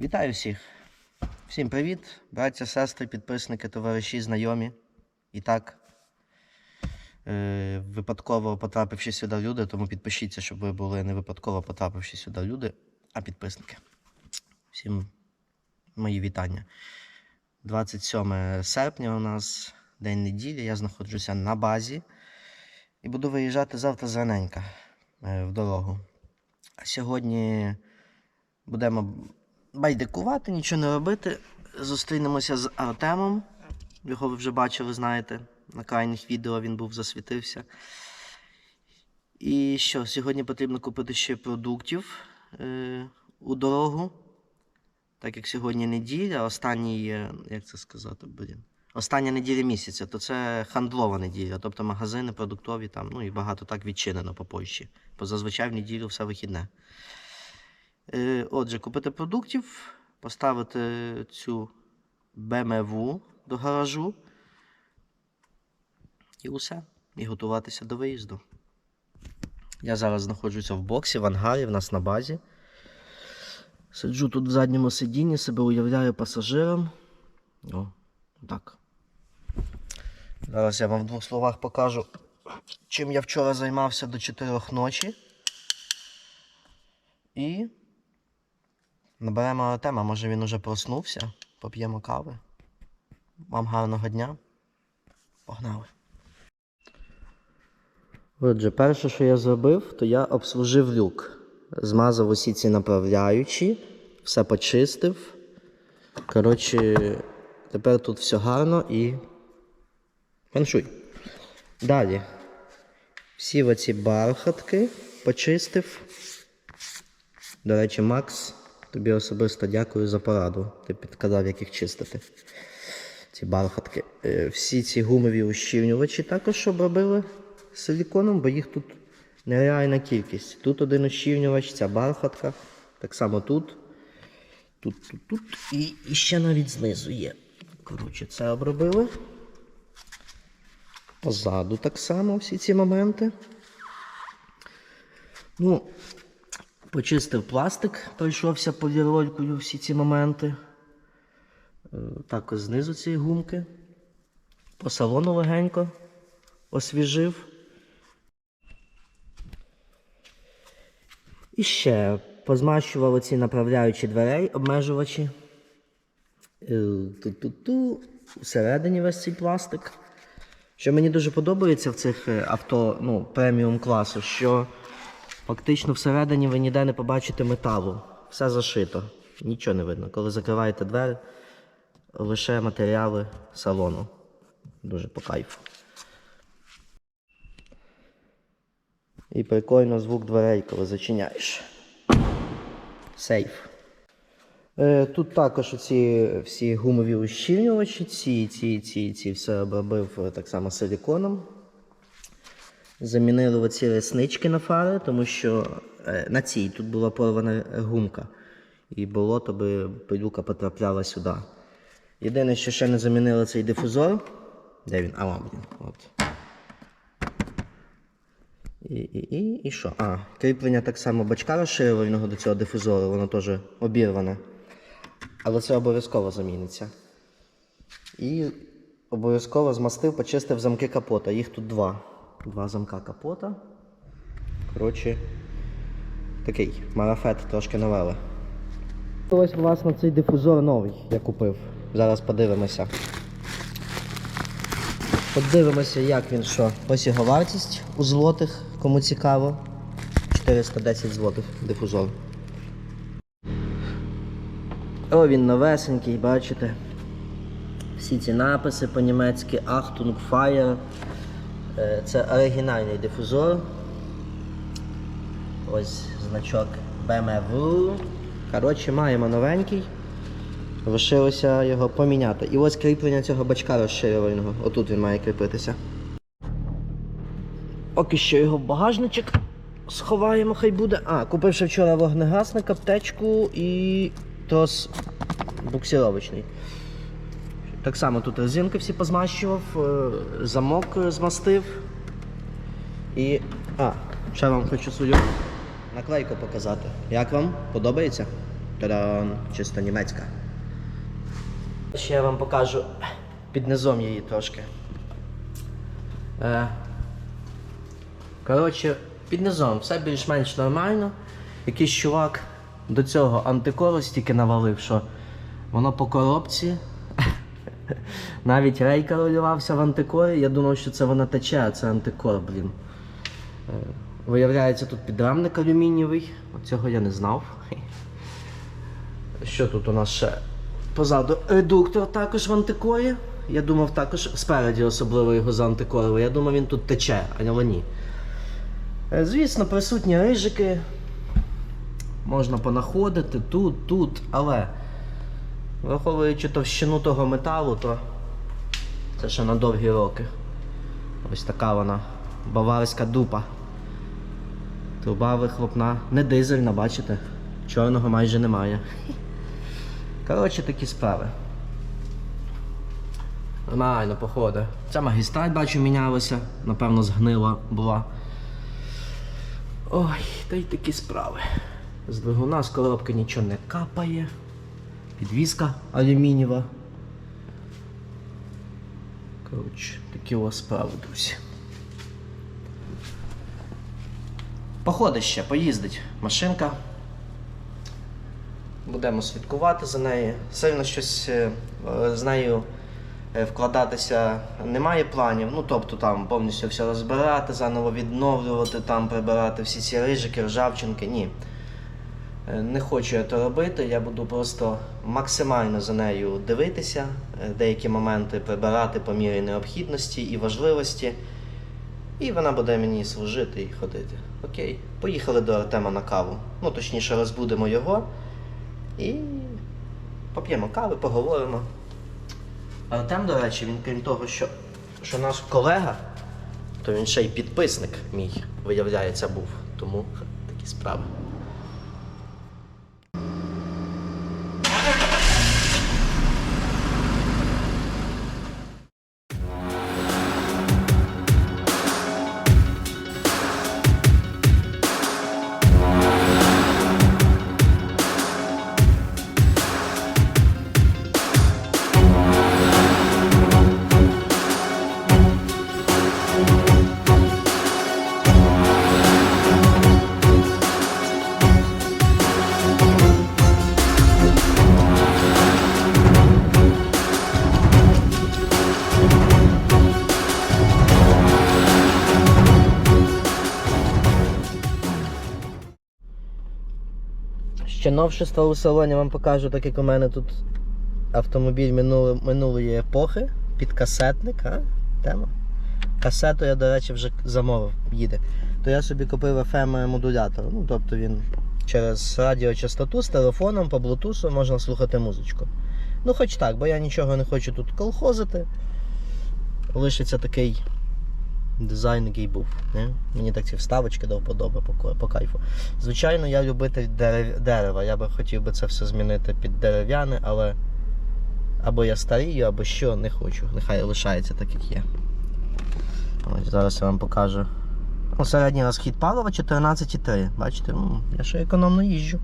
Вітаю всіх! Всім привіт, браття, сестри, підписники, товариші, знайомі. І так, е, випадково потрапивши сюди люди, тому підпишіться, щоб ви були не випадково потрапивши сюди люди, а підписники. Всім мої вітання. 27 серпня у нас день неділі. Я знаходжуся на базі і буду виїжджати завтра зраненька е, в дорогу. А сьогодні будемо байдикувати, нічого не робити. Зустрінемося з Артемом. Його ви вже бачили, знаєте. На крайніх відео він був засвітився. І що, сьогодні потрібно купити ще продуктів е, у дорогу. Так як сьогодні неділя, останній, як це сказати, блін. Остання неділя місяця, то це хандлова неділя, тобто магазини продуктові там, ну і багато так відчинено по Польщі. Бо зазвичай в неділю все вихідне. Е, Отже, купити продуктів, поставити цю БМВ до гаражу і усе. І готуватися до виїзду. Я зараз знаходжуся в боксі, в ангарі, в нас на базі. Сиджу тут в задньому сидінні, себе уявляю пасажиром. О, так. Зараз я вам в двох словах покажу, чим я вчора займався до 4 ночі. І наберемо Артема, може він уже проснувся, поп'ємо кави. Вам гарного дня. Погнали. Отже, перше, що я зробив, то я обслужив люк. Змазав усі ці направляючі, все почистив. Коротше, тепер тут все гарно і. Фаншуй. Далі. Всі оці бархатки почистив. До речі, Макс, тобі особисто дякую за пораду. Ти підказав, як їх чистити. Ці бархатки. Е, Всі ці гумові ущільнювачі також обробили силіконом, бо їх тут нереальна кількість. Тут один ущільнювач, ця бархатка. Так само тут. Тут, тут, тут. І, і ще навіть знизу є. Коротше, це обробили. Позаду так само всі ці моменти. Ну, почистив пластик, пройшовся поліролькою всі ці моменти. Е, Також знизу цієї гумки. По салону легенько освіжив. І ще позмащував оці направляючі дверей, обмежувачі. Е, Ту-ту-ту. Всередині весь цей пластик. Що мені дуже подобається в цих е, авто ну, преміум класу, що фактично всередині ви ніде не побачите металу. Все зашито. Нічого не видно. Коли закриваєте двері, лише матеріали салону. Дуже по кайфу. І прикольно звук дверей, коли зачиняєш. Сейф. Е, Тут також ці всі гумові ущільнювачі, ці, ці, ці, ці все обробив е, так само силіконом. Замінили оці реснички на фари, тому що е, на цій тут була порвана гумка. І болото би пилюка потрапляла сюди. Єдине, що ще не замінили цей дифузор. Де він? А, він. От. І, і, і, і що? А, кріплення так само бачка розширеного до цього дифузору, воно теж обірване. Але це обов'язково заміниться. І обов'язково змастив, почистив замки капота. Їх тут два. Два замка капота. Коротше, такий марафет трошки навели. Ось, власне, цей дифузор новий я купив. Зараз подивимося. Подивимося, як він що. Ось його вартість у злотих, кому цікаво. 410 злотих дифузор. О, він новесенький, бачите. Всі ці написи по-німецьки Achtung Fire. Е, Це оригінальний дифузор. Ось значок BMW. Коротше, маємо новенький. Лишилося його поміняти. І ось кріплення цього бачка розширювального. Отут він має кріпитися. Поки що його в багажничок сховаємо, хай буде. А, купивши вчора вогнегасник, аптечку і трос буксировочний. Так само тут резинки всі позмащував, е, замок е, змастив. І. А, ще вам хочу свою наклейку показати. Як вам? Подобається? Та-дам! Чисто німецька. Ще я вам покажу під низом її трошки. Е, коротше, під низом все більш-менш нормально. Якийсь чувак до цього антикору стільки навалив, що воно по коробці. Навіть рейка ролювався в антикорі. Я думав, що це вона тече, а це антикор, блін. Е, Виявляється, тут підрамник алюмінієвий. Цього я не знав. Що тут у нас ще? Позаду редуктор також в антикорі. Я думав також спереді особливо його за антикоровий. Я думав, він тут тече, а не ні. Е, Звісно, присутні рижики. Можна понаходити тут, тут, але враховуючи товщину того металу, то це ще на довгі роки. Ось така вона баварська дупа. Труба вихлопна, не дизельна, бачите? Чорного майже немає. Коротше, такі справи. Нормально, походу. Ця магістраль, бачу, мінялася, напевно, згнила була. Ой, та й такі справи. З двигуна з коробки нічого не капає. Підвізка алюмінієва. Коротше, такі у вас справи, друзі. Походить ще, поїздить машинка. Будемо слідкувати за нею. Сильно щось е, з нею е, вкладатися немає планів. Ну, тобто там повністю все розбирати, заново відновлювати, там прибирати всі ці рижики, ржавчинки. Ні. Е, Не хочу я то робити, я буду просто максимально за нею дивитися, е, деякі моменти прибирати по мірі необхідності і важливості. І вона буде мені служити і ходити. Окей, поїхали до Артема на каву. Ну, точніше, розбудемо його і поп'ємо кави, поговоримо. Артем, до речі, він крім того, що, що наш колега, то він ще й підписник мій, виявляється, був. Тому такі справи. Ще новшество у салоні вам покажу, так як у мене тут автомобіль минуло, минулої епохи, підкасетник, а? Тема. Касету я, до речі, вже замовив, їде. То я собі купив FM модулятор. Ну, тобто він через радіочастоту з телефоном по блутусу можна слухати музичку. Ну, хоч так, бо я нічого не хочу тут колхозити. Лишиться такий дизайн, який був. Не? Мені так ці вставочки до вподоби по, по кайфу. Звичайно, я любитель дерев, дерева. Я би хотів би це все змінити під дерев'яне, але або я старію, або що, не хочу. Нехай лишається так, як є. Ось зараз я вам покажу. Ну, середній розхід палива 14,3. Бачите, ну, я ще економно їжджу.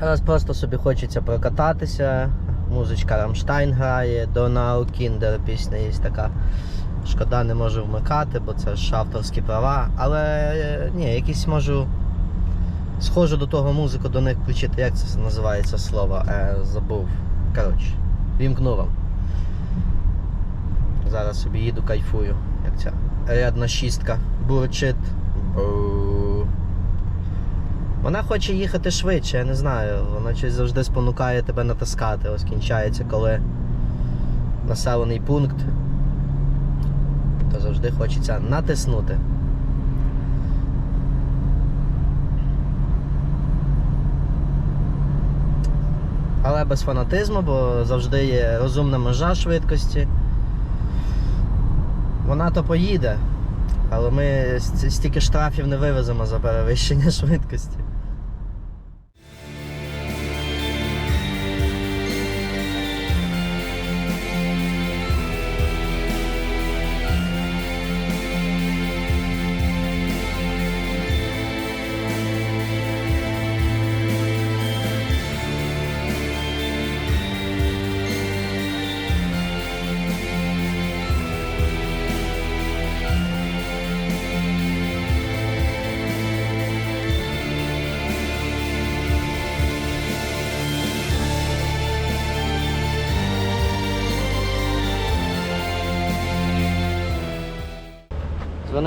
Зараз просто собі хочеться прокататися. Музичка Рамштайн грає, Donau Kinder пісня є така. Шкода не можу вмикати, бо це ж авторські права. Але е, ні, якісь можу. Схожу до того музику до них включити, як це називається слово, е, забув. Коротше, вімкну вам. Зараз собі їду, кайфую, як ця рядна шістка бурчить. Бу. Вона хоче їхати швидше, я не знаю. Вона щось завжди спонукає тебе натискати. Ось кінчається, коли населений пункт, то завжди хочеться натиснути. Але без фанатизму, бо завжди є розумна межа швидкості. Вона то поїде, але ми стільки штрафів не вивеземо за перевищення швидкості.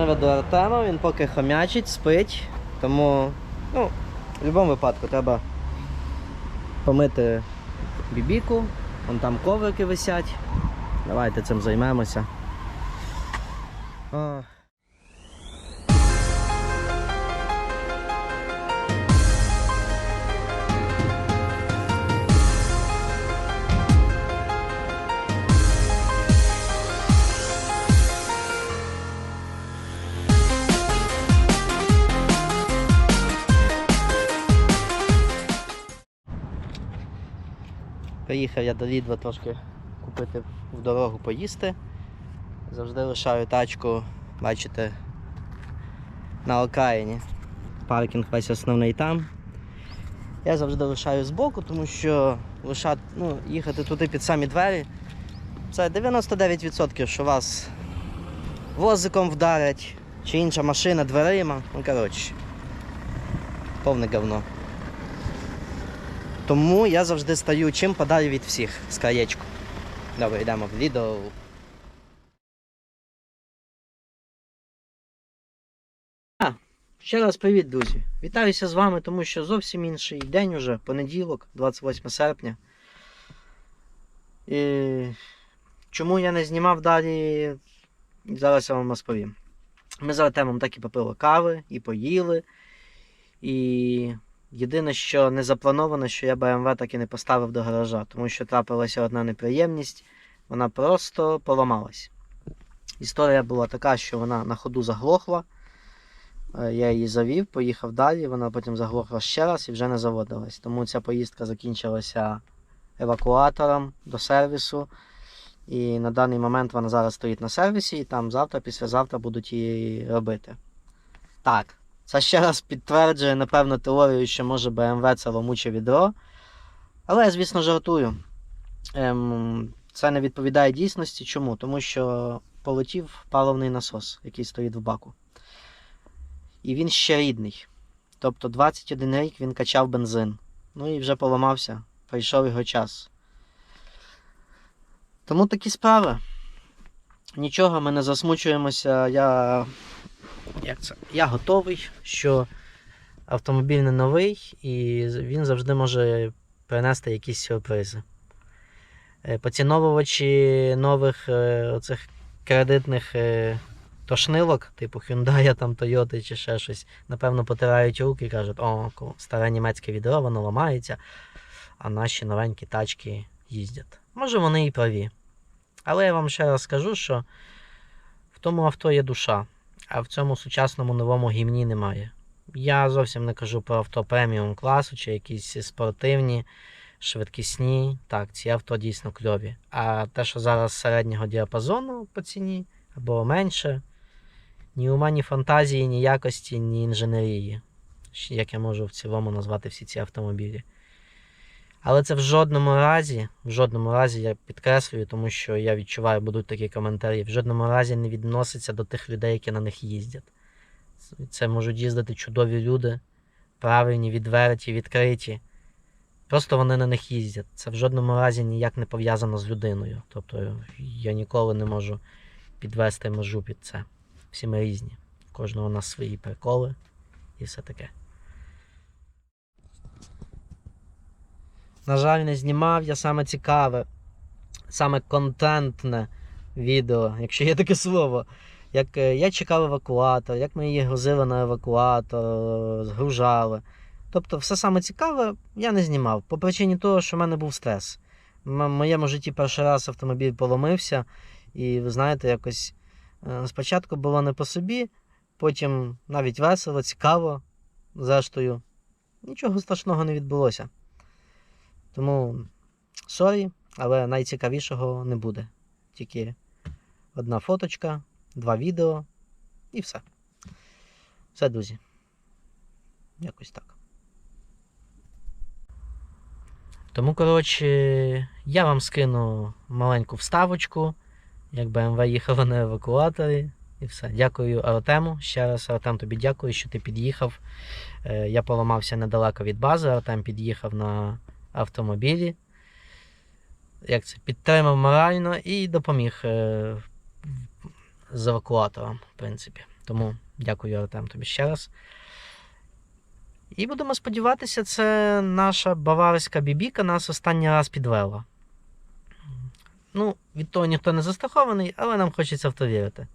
Дзвонили до Артема, він поки хомячить, спить. Тому, ну, в будь-якому випадку треба помити бібіку, вон там коврики висять. Давайте цим займемося. Приїхав я до Лідва трошки купити в дорогу поїсти. Завжди лишаю тачку, бачите, на окраїні. Паркінг весь основний там. Я завжди лишаю збоку, тому що лишати, ну, їхати туди під самі двері. Це 99%, що вас возиком вдарять, чи інша машина дверима. Ну, коротше, повне говно. Тому я завжди стаю чим подалі від всіх з краєчку. Добре, йдемо в відео. Ще раз привіт, друзі. Вітаюся з вами, тому що зовсім інший день уже, понеділок, 28 серпня. І чому я не знімав далі, зараз я вам розповім. Ми з Артемом так і попили кави, і поїли. І Єдине, що не заплановано, що я BMW так і не поставив до гаража, тому що трапилася одна неприємність, вона просто поламалась. Історія була така, що вона на ходу заглохла. Е, Я її завів, поїхав далі, вона потім заглохла ще раз і вже не заводилась. Тому ця поїздка закінчилася евакуатором до сервісу. І на даний момент вона зараз стоїть на сервісі, і там завтра, післязавтра будуть її робити. Так, це ще раз підтверджує, напевно, теорію, що може BMW це ломуче відро. Але я, звісно, жартую. Ем, це не відповідає дійсності. Чому? Тому що полетів паливний насос, який стоїть в баку. І він ще рідний. Тобто 21 рік він качав бензин. Ну і вже поламався. Прийшов його час. Тому такі справи. Нічого, ми не засмучуємося. Я як це? Я готовий, що автомобіль не новий і він завжди може принести якісь сюрпризи. Е, Поціновувачі нових е, оцих кредитних е, тошнилок, типу Hyundai, там, Toyota чи ще щось, напевно, потирають руки і кажуть, о, старе німецьке відро, воно ламається, а наші новенькі тачки їздять. Може вони і праві. Але я вам ще раз скажу, що в тому авто є душа а в цьому сучасному новому гімні немає. Я зовсім не кажу про авто преміум класу чи якісь спортивні, швидкісні. Так, ці авто дійсно кльові. А те, що зараз середнього діапазону по ціні або менше, ні ума, ні фантазії, ні якості, ні інженерії. Як я можу в цілому назвати всі ці автомобілі. Але це в жодному разі, в жодному разі я підкреслюю, тому що я відчуваю, будуть такі коментарі, в жодному разі не відноситься до тих людей, які на них їздять. Це- можуть їздити чудові люди, правильні, відверті, відкриті. Просто вони на них їздять. Це в жодному разі ніяк не пов'язано з людиною. Тобто я ніколи не можу підвести межу під це. Всі ми різні. Кожного у нас свої приколи і все таке. На жаль, не знімав я саме цікаве, саме контентне відео, якщо є таке слово. Як е, я чекав евакуатор, як ми її грузили на евакуатор, згружали. Тобто, все саме цікаве я не знімав. По причині того, що в мене був стрес. В моєму житті перший раз автомобіль поломився, і ви знаєте, якось е, спочатку було не по собі, потім навіть весело, цікаво. Зрештою, нічого страшного не відбулося. Тому сорі, але найцікавішого не буде. Тільки одна фоточка, два відео і все. Все, друзі. Якось так. Тому, коротше, я вам скину маленьку вставочку, як BMW їхала на евакуаторі. І все. Дякую Артему. Ще раз, Артем, тобі дякую, що ти під'їхав. Е, Я поламався недалеко від бази, Артем під'їхав на автомобілі. Як це? Підтримав морально і допоміг е, з евакуатором, в принципі. Тому дякую, Артем, тобі ще раз. І будемо сподіватися, це наша баварська бібіка нас останній раз підвела. Ну, від того ніхто не застрахований, але нам хочеться в то вірити.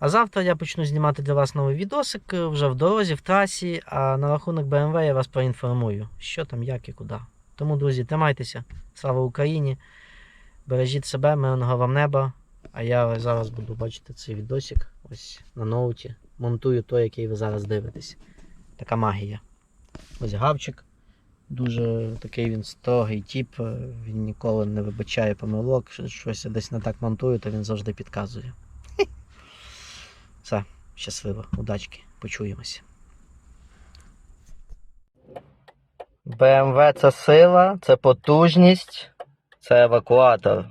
А завтра я почну знімати для вас новий відосик е, вже в дорозі, в трасі, а на рахунок BMW я вас проінформую, що там, як і куди. Тому, друзі, тримайтеся. Слава Україні! Бережіть себе, мирного вам неба. А я зараз буду бачити цей відосик ось на ноуті. Монтую той, який ви зараз дивитесь. Така магія. Ось гавчик. Дуже такий він строгий тип, е, він ніколи не вибачає помилок, що- щось я десь не так монтую, то він завжди підказує. Все, щасливо, удачки, почуємося. БМВ це сила, це потужність, це евакуатор.